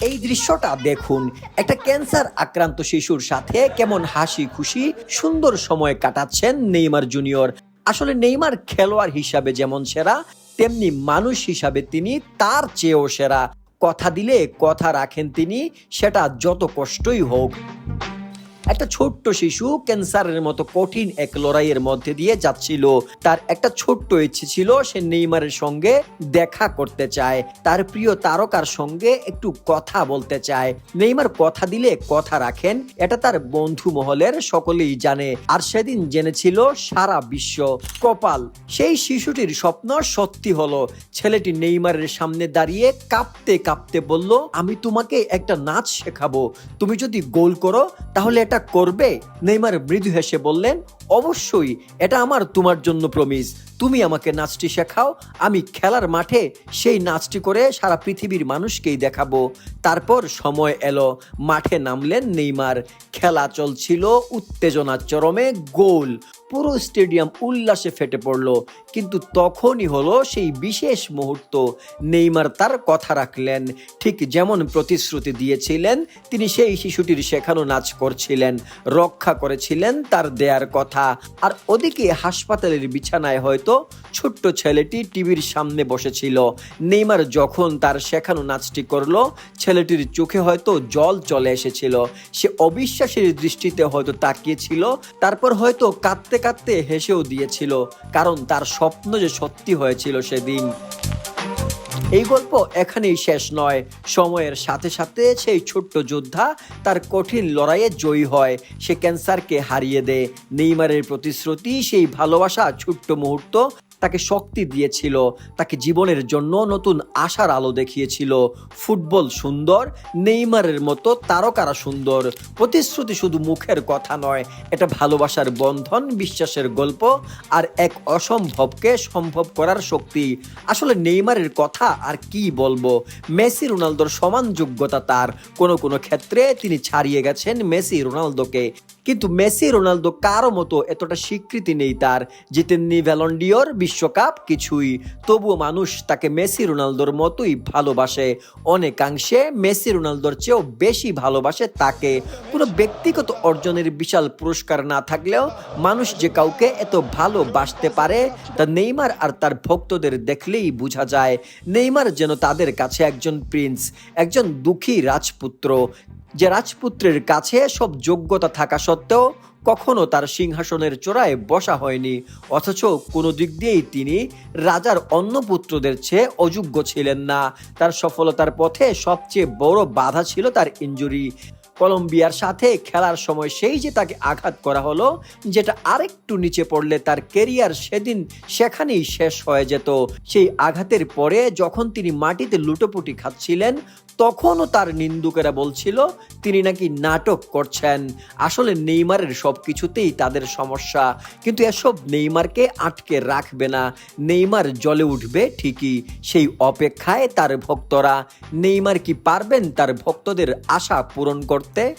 এই দৃশ্যটা দেখুন, একটা ক্যান্সার আক্রান্ত শিশুর সাথে কেমন হাসি খুশি, সুন্দর সময় কাটাচ্ছেন নেইমার জুনিয়র। আসলে নেইমার খেলোয়াড় হিসাবে যেমন সেরা, তেমনি মানুষ হিসাবে তিনি তার চেয়েও সেরা। কথা দিলে কথা রাখেন তিনি, সেটা যত কষ্টই হোক। একটা ছোট্ট শিশু ক্যান্সারের মতো কঠিন এক লড়াইয়ের মধ্যে দিয়ে যাচ্ছিল। তার একটা ছোট্ট ইচ্ছে ছিল সে নেইমারের সঙ্গে দেখা করতে চায়। তার প্রিয় তারকার সঙ্গে একটু কথা বলতে চায়। নেইমার কথা দিলে কথা রাখেন, এটা তার বন্ধু মহলের সকলেই জানে। আর সেদিন জেনেছিল সারা বিশ্ব। কপাল, সেই শিশুটির স্বপ্ন সত্যি হলো। ছেলেটি নেইমারের সামনে দাঁড়িয়ে কাঁপতে কাঁপতে বলল, আমি তোমাকে একটা নাচ শেখাবো। তুমি যদি গোল করো, তাহলে এটা করবে? নেইমার মৃদু হেসে বললেন, অবশ্যই, এটা আমার, তোমার জন্য প্রমিস তুমি আমাকে নাচটি শেখাও, আমি খেলার মাঠে সেই নাচটি করে সারা পৃথিবীর মানুষকেই দেখাবো। তারপর সময় এলো, মাঠে নামলেন নেইমার। খেলা চলছিল উত্তেজনা চরমে গোল। পুরো স্টেডিয়াম উল্লাসে ফেটে পড়ল, কিন্তু তখনই হলো সেই বিশেষ মুহূর্ত। নেইমার তার কথা রাখলেন, ঠিক যেমন প্রতিশ্রুতি দিয়েছিলেন, তিনি সেই শিশুটির শেখানো নাচ করছিলেন, রক্ষা করেছিলেন তার দেয়ার কথা। আর ওদিকে হাসপাতালের বিছানায় হয়তো ছোট্ট ছেলেটি টিভির সামনে বসেছিল। নেইমার যখন তার শেখানো নাচটি করল, ছেলেটির চোখে হয়তো জল চলে এসেছিল। সে অবিশ্বাসের দৃষ্টিতে হয়তো তাকিয়েছিল, তারপর হয়তো কাঁদতে কাঁদতে হেসেও দিয়েছিল, কারণ তার স্বপ্ন যে সত্যি হয়েছিল সেদিন। এই গল্প এখানেই শেষ নয়। সময়ের সাথে সাথে সেই ছোট্ট যোদ্ধা তার কঠিন লড়াইয়ে জয়ী হয়। সে ক্যান্সারকে হারিয়ে দেয়। নেইমারের প্রতিশ্রুতি, সেই ভালোবাসা, ছোট্ট মুহূর্ত তাকে শক্তি দিয়েছিল, তাকে জীবনের জন্য নতুন আশার আলো দেখিয়েছিল। ফুটবল সুন্দর, নেইমারের মতো তারকারা সুন্দর। প্রতিশ্রুতি শুধু মুখের কথা নয়, এটা ভালোবাসার বন্ধন, বিশ্বাসের গল্প আর এক অসম্ভবকে সম্ভব করার শক্তি। আসলে নেইমারের কথা আর কি বলব? মেসি রোনালদোর সমান যোগ্যতা তার। কোনো কোনো ক্ষেত্রে তিনি ছাড়িয়ে গেছেন মেসি রোনালদোকে। কিন্তু মেসি, রোনালদো কারও মতো এতটা স্বীকৃতি নেই তার জিতেননি ভ্যালন্ডিওর বিশ্বকাপ কিছুই। তবুও মানুষ তাকে মেসি, রোনালদোর মতোই ভালোবাসে। অনেকাংশে মেসি, রোনালদোর চেয়েও বেশি ভালোবাসে তাকে। কোনো ব্যক্তিগত অর্জনের বিশাল পুরস্কার না থাকলেও মানুষ যে কাউকে এত ভালোবাসতে পারে, তা নেইমার আর তার ভক্তদের দেখলেই বোঝা যায়। নেইমার যেন তাদের কাছে একজন প্রিন্স, একজন দুঃখী রাজপুত্র। যে রাজপুত্রের কাছে সব যোগ্যতা থাকা সত্ত্বেও কখনো তার সিংহাসনের চূড়ায় বসা হয়নি, অথচ কোনো দিক দিয়েই তিনি রাজার অন্য পুত্রদের চেয়ে অযোগ্য ছিলেন না। তার সফলতার পথে সবচেয়ে বড় বাধা ছিল তার ইঞ্জুরি কলম্বিয়ার সাথে খেলার সময় সেই যে তাকে আঘাত করা হলো, যেটা আরেকটু নিচে পড়লে তার কেরিয়ার সেদিন সেখানেই শেষ হয়ে যেত। সেই আঘাতের পরে যখন তিনি মাটিতে লুটোপুটি খাচ্ছিলেন তখনও তার নিন্দুকেরা বলছিল, তিনি নাকি নাটক করছেন। আসলে নেইমারের সব কিছুতেই তাদের সমস্যা, কিন্তু এসব নেইমারকে আটকে রাখবে না। নেইমার জলে উঠবে ঠিকই, সেই অপেক্ষায় তার ভক্তরা। নেইমার কি পারবেন তার ভক্তদের আশা পূরণ করতে?